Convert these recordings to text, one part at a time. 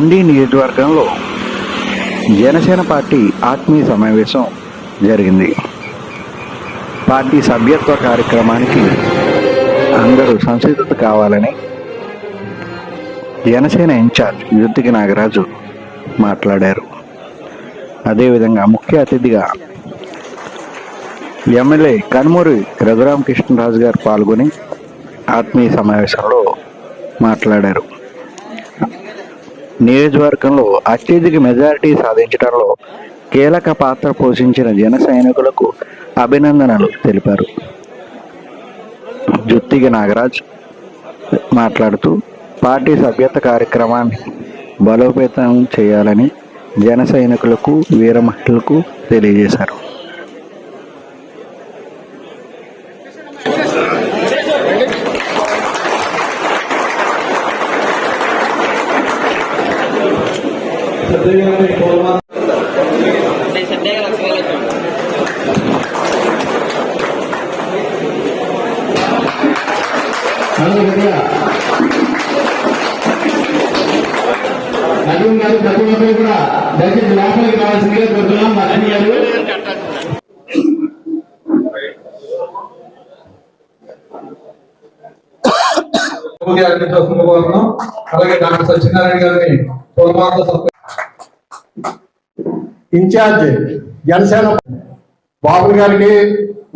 ఉండి నియోజకవర్గంలో జనసేన పార్టీ ఆత్మీయ సమావేశం జరిగింది. పార్టీ సభ్యత్వ కార్యక్రమానికి అందరూ సంసిద్ధత కావాలని జనసేన ఇన్ఛార్జ్ యుద్ధికి నాగరాజు మాట్లాడారు. అదేవిధంగా ముఖ్య అతిథిగా ఎమ్మెల్యే కనుమూరి రఘురామకృష్ణరాజు గారు పాల్గొని ఆత్మీయ సమావేశంలో మాట్లాడారు. నియోజకవర్గంలో అత్యధిక మెజారిటీ సాధించడంలో కీలక పాత్ర పోషించిన జన సైనికులకు అభినందనలు తెలిపారు. జుత్తిగ నాగరాజ్ మాట్లాడుతూ పార్టీ సభ్యత కార్యక్రమాన్ని బలోపేతం చేయాలని జన సైనికులకు వీర మహిళలకు తెలియజేశారు. May గారు ప్రతి ఒక్కరు కూడా దయచేసి లోపలికి రావాల్సిందిగా కోరుతున్నాం గారు అలాగే డాక్టర్ సత్యనారాయణ గారిని పూలమాలతో ఇన్ఛార్జ్ జనసేన బాబు గారికి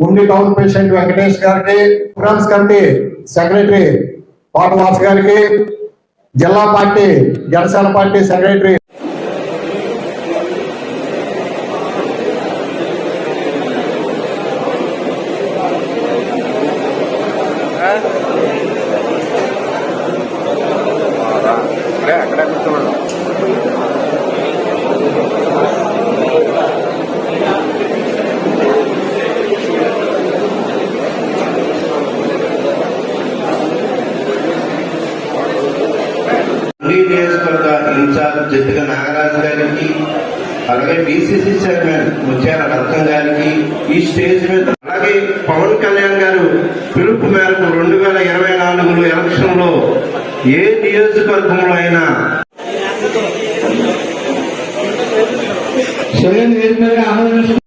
ఉండి టౌన్ ప్రెసిడెంట్ వెంకటేష్ గారికి ప్రోగ్రామ్స్ కమిటీ సెక్రటరీ పాటవాస్ గారికి జిల్లా పార్టీ జనసేన పార్టీ సెక్రటరీ ఉండి నియోజకవర్గ ఇన్ఛార్జ్ నాగరాజు గారికి అలాగే బీసీసీ చైర్మన్ ముత్యాల రత్నం గారికి ఈ స్టేజ్ మీద అలాగే పవన్ కళ్యాణ్ గారు పిలుపు మేరకు రెండు వేల ఇరవై నాలుగులో ఎలక్షన్లో ఏ నియోజకవర్గంలో అయినా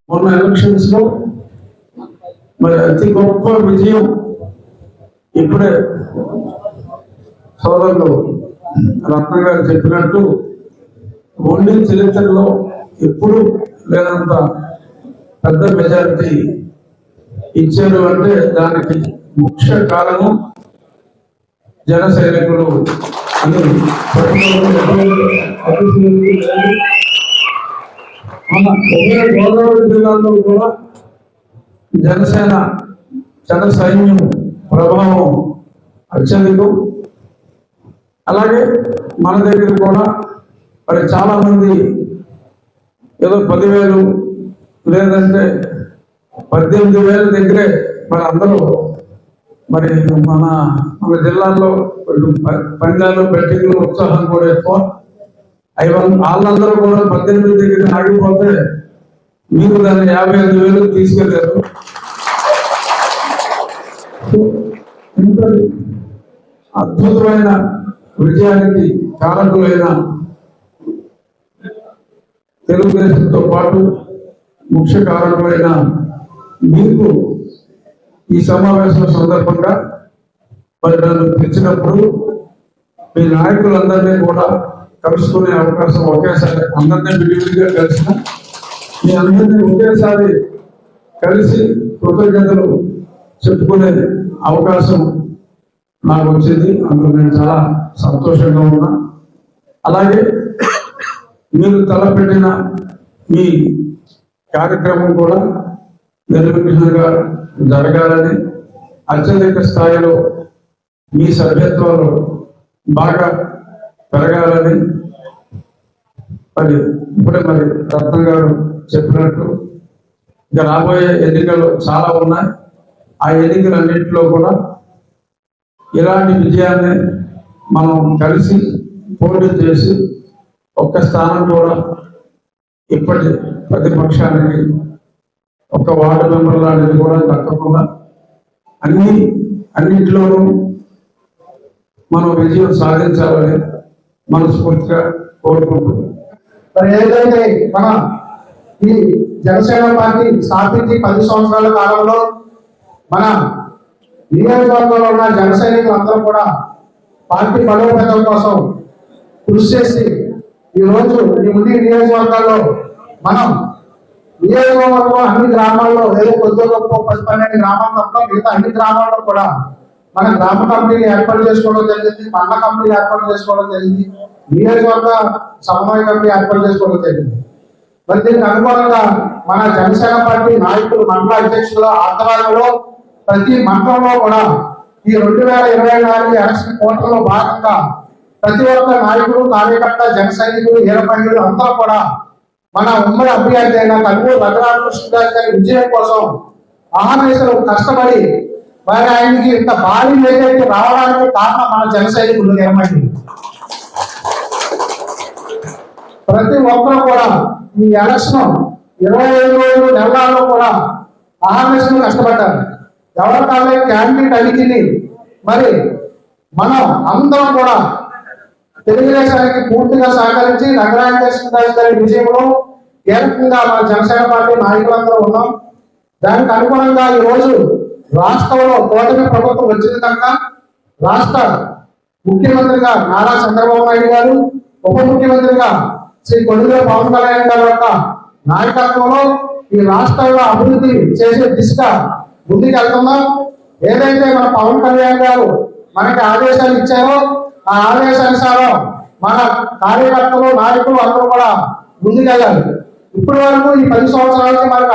మొన్న ఎలక్షన్స్లో మరి అతి గొప్ప విజయం ఇప్పుడే సోదరులు రత్న గారు చెప్పినట్టు ఓన్లీ చరిత్రలో ఎప్పుడు లేనంత పెద్ద మెజారిటీ ఇచ్చారు అంటే దానికి ముఖ్య కారణం జన సైనికులు అని మన ఉభయ గోదావరి జిల్లాలో కూడా జనసేన జన సైన్యం ప్రభావం అత్యధికం. అలాగే మన దగ్గర కూడా మరి చాలామంది ఏదో పదివేలు లేదంటే పద్దెనిమిది వేల దగ్గరే మరి అందరూ మరి మన మన జిల్లాలో ప- బెట్టింగ్లు ఉత్సాహం కూడా ఎక్కువ. అవి వాళ్ళందరూ కూడా పద్దెనిమిది దగ్గర ఆగిపోతే మీరు దాన్ని యాభై ఐదు వేలు తీసుకెళ్ళారు అద్భుతమైన విజయానికి కారకులైన తెలుగుదేశంతో పాటు ముఖ్య కారకులైన మీకు ఈ సమావేశం సందర్భంగా మరి నన్ను పిలిచినప్పుడు మీ నాయకులందరినీ కూడా కలుసుకునే అవకాశం ఒకేసారి అందరినీ విడివిడిగా కలిసిన మీ అందరినీ ఒకేసారి కలిసి కృతజ్ఞతలు చెప్పుకునే అవకాశం నాకు వచ్చింది. అందుకు నేను చాలా సంతోషంగా ఉన్నా. అలాగే మీరు తలపెట్టిన మీ కార్యక్రమం కూడా నిర్విఘ్నంగా జరగాలని అత్యధిక స్థాయిలో మీ సభ్యత్వాలు బాగా పెరగాలని మరి ఇప్పుడే మరి రత్న గారు చెప్పినట్టు ఇక రాబోయే ఎన్నికలు చాలా ఉన్నాయి. ఆ ఎన్నికలన్నింటిలో కూడా ఇలాంటి విజయాన్ని మనం కలిసి పోటీ చేసి ఒక్క స్థానం కూడా ఇప్పటి ప్రతిపక్షానికి ఒక వార్డు మెంబర్ లాంటిది కూడా దక్కకుండా అన్ని అన్నింటిలోనూ మనం విజయం సాధించాలని మనస్ఫూర్తిగా కోరుకుంటున్నాం. మరి ఏదైతే మన ఈ జనసేన పార్టీ స్థాపించి పది సంవత్సరాల కాలంలో మన నియోజకవర్గంలో ఉన్న జన సైనికులందరూ కూడా పార్టీ బలోపేతం కోసం కృషి చేసి ఈ రోజు ఈ ముందు నియోజకవర్గాల్లో మనం నియోజకవర్గంలో అన్ని గ్రామాల్లో ఏదో కొద్ది గొప్ప పది పన్నెండు గ్రామాలు తప్ప మిగతా అన్ని గ్రామాల్లో కూడా మన గ్రామ కమిటీలు ఏర్పాటు చేసుకోవడం జరిగింది మండల కమిటీలు ఏర్పాటు చేసుకోవడం జరిగింది నియోజకవర్గ సమన్వయ కమిటీ ఏర్పాటు చేసుకోవడం జరిగింది. మరి దీనికి అనుగుణంగా మన జనసేన పార్టీ నాయకులు మండల అధ్యక్షుల ఆధ్వర్యంలో ప్రతి మండలంలో కూడా ఈ రెండు వేల ఇరవై నాలుగు ఎలక్షన్ కోటలో భాగంగా ప్రతి ఒక్క నాయకుడు కార్యకర్త జన సైనికులు ఈర అంతా కూడా మన ఉమ్మడి అభ్యర్థి అయిన కనుగోలు రఘురామకృష్ణ గారి విజయం కోసం ఆహర్నిశలు కష్టపడి మరి ఆయనకి ఇంత భారీ ఏదైతే రావడానికి కారణం మన జన సైనికులు ఈర ప్రతి ఒక్కరు కూడా ఈ ఎలక్షన్ ఇరవై ఐదు రోజులు నెలల్లో కూడా ఆహర్నిశలు కష్టపడ్డారు. ఎవరి కాలే క్యాండిడేట్ అడిగింది మరి మనం అందరం కూడా తెలుగుదేశానికి పూర్తిగా సహకరించి నగరాయణ గారి విజయంలో కీలకంగా మన జనసేన పార్టీ నాయకులందరూ ఉన్నాం. దానికి అనుగుణంగా ఈ రోజు రాష్ట్రంలో కూటమి ప్రభుత్వం వచ్చిన కనుక రాష్ట్ర ముఖ్యమంత్రిగా నారా చంద్రబాబు నాయుడు గారు ఉప ముఖ్యమంత్రిగా శ్రీ కొడుగుల పవన్ కళ్యాణ్ గారి యొక్క నాయకత్వంలో ఈ రాష్ట్రంలో అభివృద్ధి చేసే దిశగా ముందుకు వెళ్తున్నాం ఏదైతే మన పవన్ కళ్యాణ్ గారు మనకి ఆదేశాలు ఇచ్చారో ఆ ఆదేశానుసారం మన కార్యకర్తలు నాయకులు అందరూ కూడా ముందుకెళ్ళాలి. ఇప్పటి వరకు ఈ పది సంవత్సరాలకి మనకు